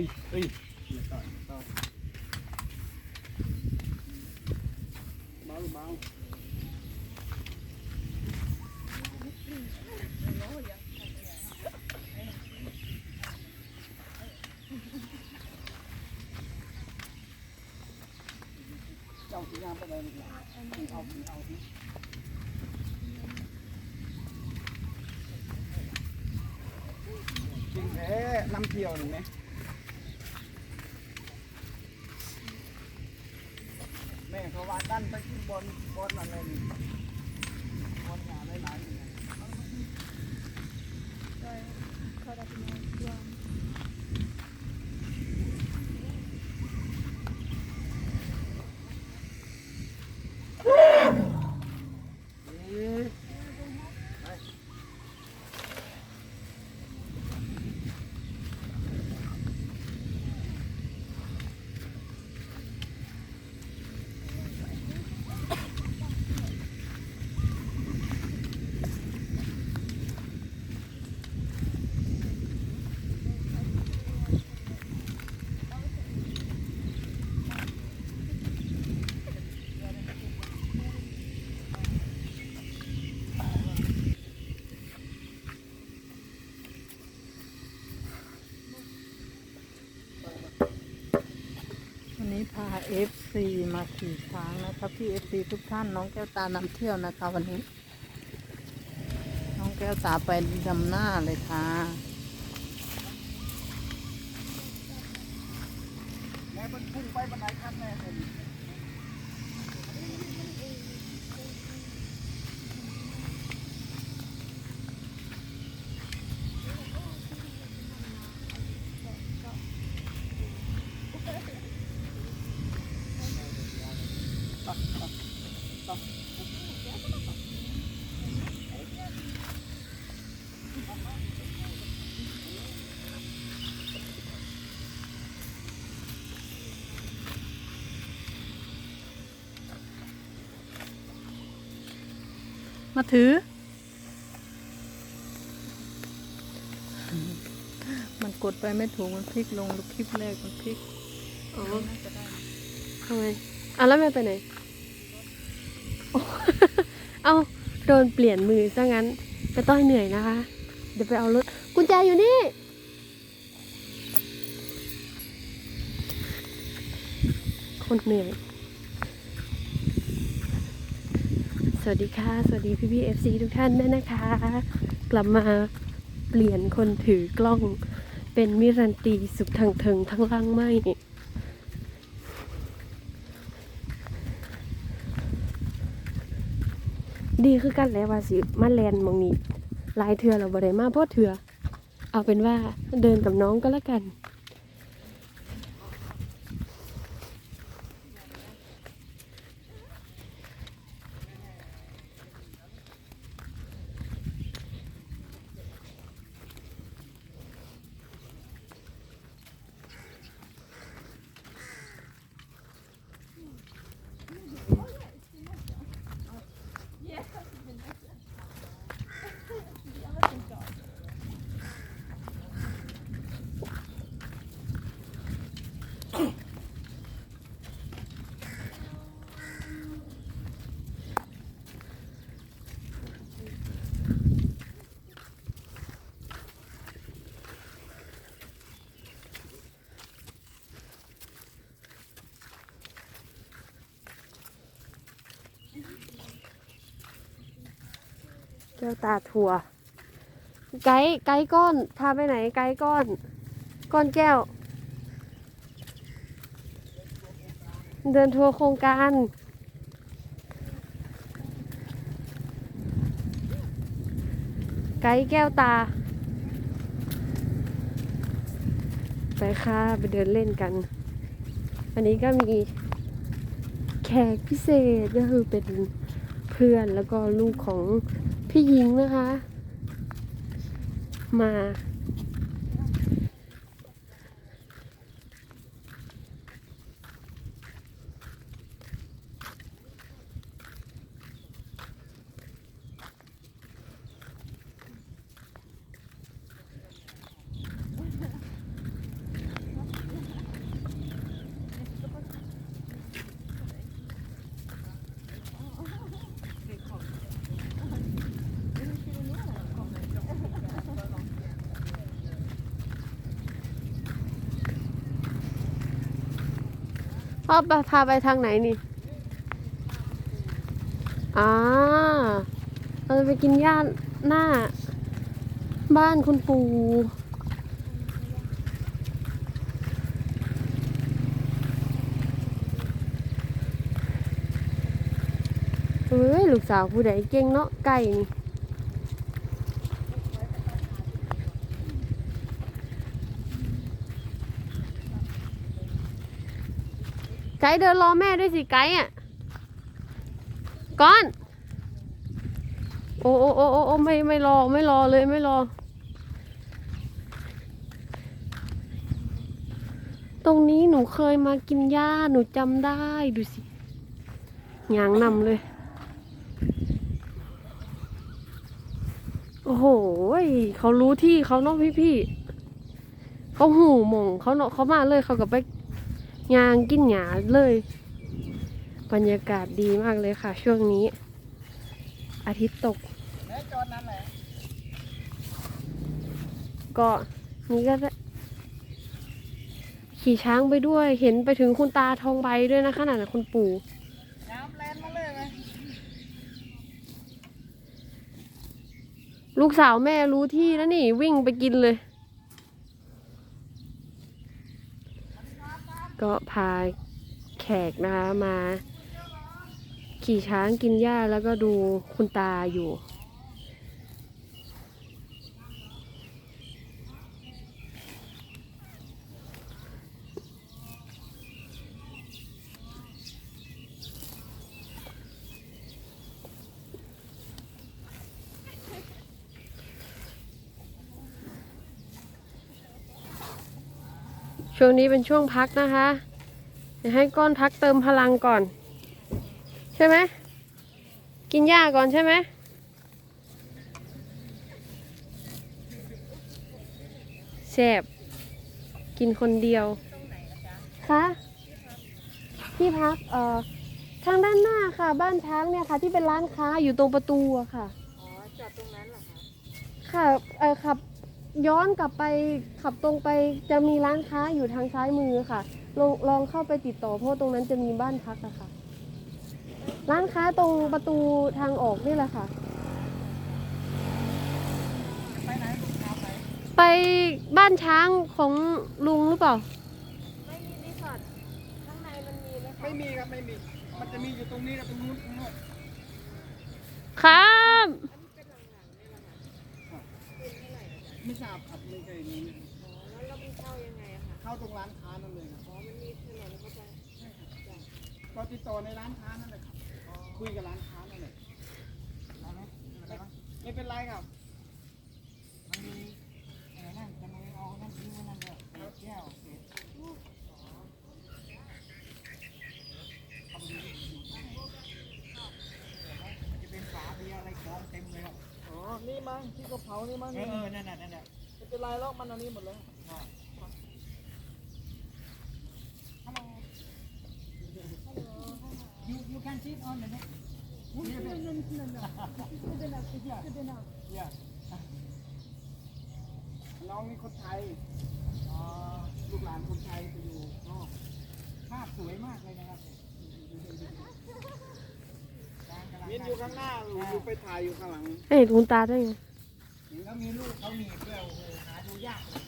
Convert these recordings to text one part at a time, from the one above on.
อ้ยเอ้ยเดี๋ยวต่อต่อเบาเบาเจ้าสีงามไปเลยลูกหลานเอาเอาเอาจริงแท้น้ำเที่ย วหนึ่งไหมแม่เขาดันไปขึ้นบนบนอะไรนี่บนงานหลยๆนี่นะไรนี้พา FC มาขี่ช้างนะครับพี่ FC ทุกท่านน้องแก้วตานำเที่ยวนะคะ วันนี้ น้องแก้วตาไปดำหน้าเลยค่ะ แม่มันพุ่งไปบันไดขั้นแม่เลย มาถือ มันกดไปไม่ถูก มันพลิกลงคลิปแรกมันพลิกอ๋อทำไมอะแล้วแม่ไปไหนโอ้เอาโดนเปลี่ยนมือซะงั้นไปต้อยเหนื่อยนะคะ เดี๋ยวไปเอารถ กุญแจอยู่นี่ คนเหนื่อย ส วัสดีค่ะ สวัสดีพี่พี่เอฟซีทุกท่านด้วยนะคะ กลับมาเปลี่ยนคนถือกล้องเป็นมิรันตีสุขทางเทิงทั้งล่างไม่ ดีคือกันแล้วว่าสิมาแลนมองนี้ลายเทือเราบ่ได้มาเพราะเทือเอาเป็นว่าเดินกับน้องก็แล้วกัน แก้วตาทัวร์ไกด์ไกด์ก้อน พาไปไหน ไกด์ก้อน ก้อนแก้ว เดินทัวร์โครงการไกด์แก้วตา ไปค่ะไปเดินเล่นกัน อันนี้ก็มีแขกพิเศษก็คือเป็นเพื่อนแล้วก็ลูกของ พี่หญิงนะคะ มา พ่อพาไปทางไหนนี่อ่าเราจะไปกินย่านหน้า บ้านคุณปู่เอ้ย ลูกสาวผู้ใดเก่งเนาะไก่นี่ ไกด์เดินรอแม่ด้วยสิไกด์อะก้อน โอ้โอ้โอ้โอ้ไม่ไม่รอไม่รอเลยไม่รอ ตรงนี้หนูเคยมากินหญ้าหนูจำได้ดูสิยางนำเลย โอ้โหเขารู้ที่เขาเนาะพี่พี่เขาหูหมองเขาเนาะเขามาเลยเขากับไป ยางกินหยาเลย บรรยากาศดีมากเลยค่ะ ช่วงนี้ อาทิตย์ตกแม่จอดนั่นแหละก็นี่ก็ได้ขี่ช้างไปด้วย เห็นไปถึงคุณตาทองใบด้วยนะคะน่ะคุณปู่น้ำแลนมาเลยไหมลูกสาวแม่รู้ที่แล้วนี่วิ่งไปกินเลย ก็พาแขกนะคะมา ขี่ช้างกินหญ้าแล้วก็ดูคุณตาอยู่ ช่วงนี้เป็นช่วงพักนะคะเดี๋ยวให้ก้อนพักเติมพลังก่อน ใช่ไหมกินหญ้าก่อนใช่ไหมแซ่บกินคนเดียวคะที่พักเอ่อทางด้านหน้าค่ะ บ้านช้างเนี่ยค่ะ ที่เป็นร้านค้าอยู่ตรงประตูอะค่ะ อ๋อจอดตรงนั้นเหรอคะ ค่ะเออขับ ย้อนกลับไปขับตรงไปจะมีร้านค้าอยู่ทางซ้ายมือค่ะลองลองเข้าไปติดต่อเพราะตรงนั้นจะมีบ้านพักอะค่ะ ร้านค้าตรงประตูทางออกนี่แหละค่ะ ไปไหนลูกน้ำไหนไปบ้านช้างของลุงหรือเปล่า ไม่มีรีสอร์ทข้างในมันมีไหมคะไม่มีครับไม่มี มันจะมีอยู่ตรงนี้กับตรงนู้นตรงนู้นครับ ไม่ทราบครับไม่เคยรู้แล้วเรามีเช่ายังไงอะคะเข้าตรงร้านค้านั่นเลยครับอ๋อมันมีถนนเข้าไปก็ติดต่อในร้านค้านั่นแหละครับคุยกับร้านค้านั่นแหละไม่เป็นไรครับมันมีอะไรนั่นจะไม่เอานั่นทิ้งไว้นั่นเลยแก้วเศษจะเป็นฝาเบียร์อะไรกองเต็มเลยครับ อ๋อ นี่มั้งที่กระเพรานี่มั้งเออเออนั่นน่ะนั่นน่ะไม่เป็นไรหรอกมันอันนี้หมดเลย You you can sit on the neck. Yeah. น้องนี่คนไทยอ๋อลูกหลานคนไทยไปอยู่นอกภาพสวยมากเลยนะครับ มินอยู่ข้างหน้าอยู่ไปถ่ายอยู่ข้างหลังเอ้ยคุณตาได้ไงเห็นเขามีลูกเขามีเพื่อโอ้โหหาดูยากเลย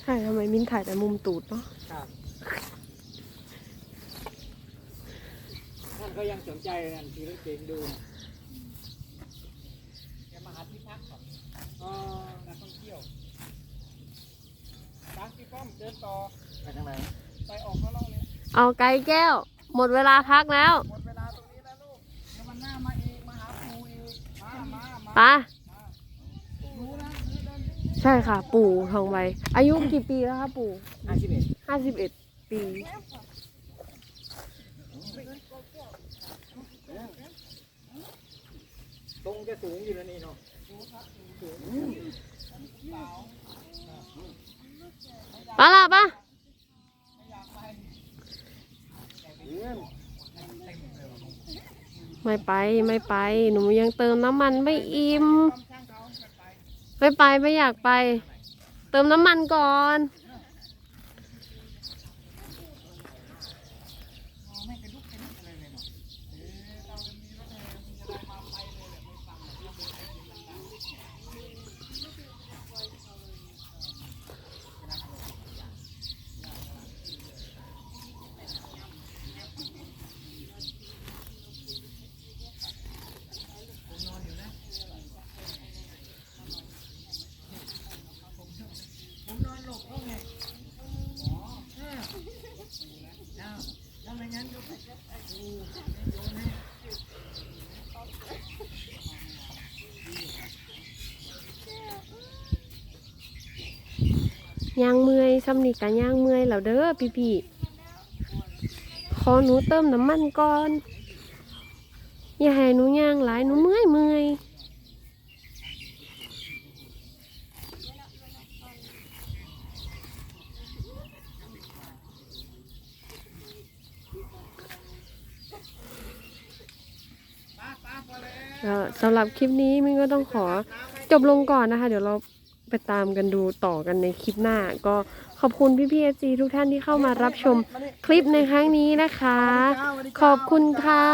ใช่ทำไมมิ้นถ่ายแต่มุมตูดเนาะครับท่านก็ยังสนใจนั่นทีรถเก๋งดูน่ะแกมาหาที่พักก่อนอ๋อนักท่องเที่ยวตามพี่ป้อมเดินต่อไปทางไหนไปออกข้างนอก เนี่ยเอาไก่แก้ว หมดเวลาพักแล้วหมดเวลาตรงนี้แล้วลูกเดี๋ยววันหน้ามาเองมาหาครูเองมามามาปะรู้นะใช่ค่ะ ปู่ทองใบอายุกี่ปีแล้วคะปู่ห้าสิบเอ็ดห้าสิบเอ็ดปี ตรงจะสูงอยู่แล้วนี่เนาะปะล่ะปะ ไม่ไปไม่ไป หนูยังเติมน้ำมันไม่อิ่มไม่ไปไม่อยากไป เติมน้ำมันก่อน ย่างเมื่อยซ้ำนี่กะย่างเมื่อยแล้วเด้อพี่พี่ขอหนูเติมน้ำมันก่อน อย่าให้หนูย่างหลายหนูเมื่อยเมื่อยเออสำหรับคลิปนี้มินก็ต้องขอจบลงก่อนนะคะ เดี๋ยวเรา ไปตามกันดูต่อกันในคลิปหน้า ก็ขอบคุณพี่พีเอจีทุกท่านที่เข้ามารับชมคลิปในครั้งนี้นะคะ ขอบคุณค่ะ